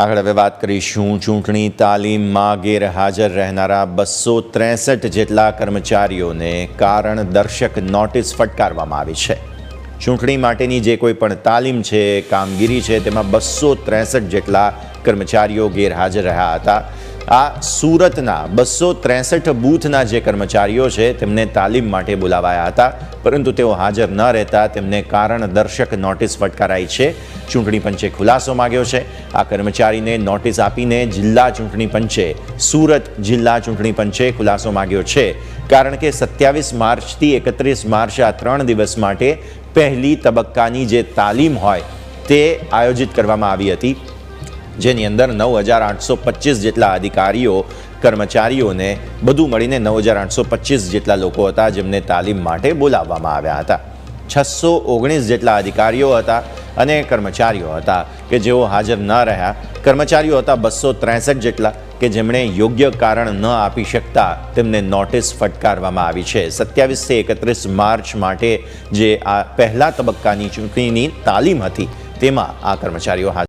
આગળ હવે વાત કરીશું. ચૂંટણી તાલીમમાં ગેરહાજર રહેનારા બસો ત્રેસઠ જેટલા કર્મચારીઓને કારણ દર્શક નોટિસ ફટકારવામાં આવી છે. ચૂંટણી માટેની જે કોઈ પણ તાલીમ છે, કામગીરી છે, તેમાં બસો ત્રેસઠ જેટલા કર્મચારીઓ ગેરહાજર રહ્યા હતા. આ સુરતના બસો ત્રેસઠ બૂથના જે કર્મચારીઓ છે, તેમને તાલીમ માટે બોલાવાયા હતા. પરંતુ તેઓ હાજર ન રહેતા તેમને કારણ દર્શક નોટિસ ફટકારાઈ છે. ચૂંટણી પંચે ખુલાસો માગ્યો છે. આ કર્મચારીને નોટિસ આપીને જિલ્લા ચૂંટણી પંચે, સુરત જિલ્લા ચૂંટણી પંચે ખુલાસો માગ્યો છે. કારણ કે સત્યાવીસ માર્ચથી એકત્રીસ માર્ચ આ ત્રણ દિવસ માટે પહેલી તબક્કાની જે તાલીમ હોય, તે આયોજિત કરવામાં આવી હતી. જેની અંદર નવ હજાર આઠસો પચીસ જેટલા અધિકારીઓ, કર્મચારીઓને બધું મળીને નવ હજાર આઠસો પચીસ જેટલા લોકો હતા જેમને તાલીમ માટે બોલાવવામાં આવ્યા હતા. છસો ઓગણીસ જેટલા અધિકારીઓ હતા અને કર્મચારીઓ હતા કે જેઓ હાજર ન રહ્યા. કર્મચારીઓ હતા બસો ત્રેસઠ જેટલા કે જેમણે યોગ્ય કારણ ન આપી શકતા તેમને નોટિસ ફટકારવામાં આવી છે. સત્યાવીસથી એકત્રીસ માર્ચ માટે જે આ પહેલા તબક્કાની ચૂંટણીની તાલીમ હતી, તેમાં આ કર્મચારીઓ હાજર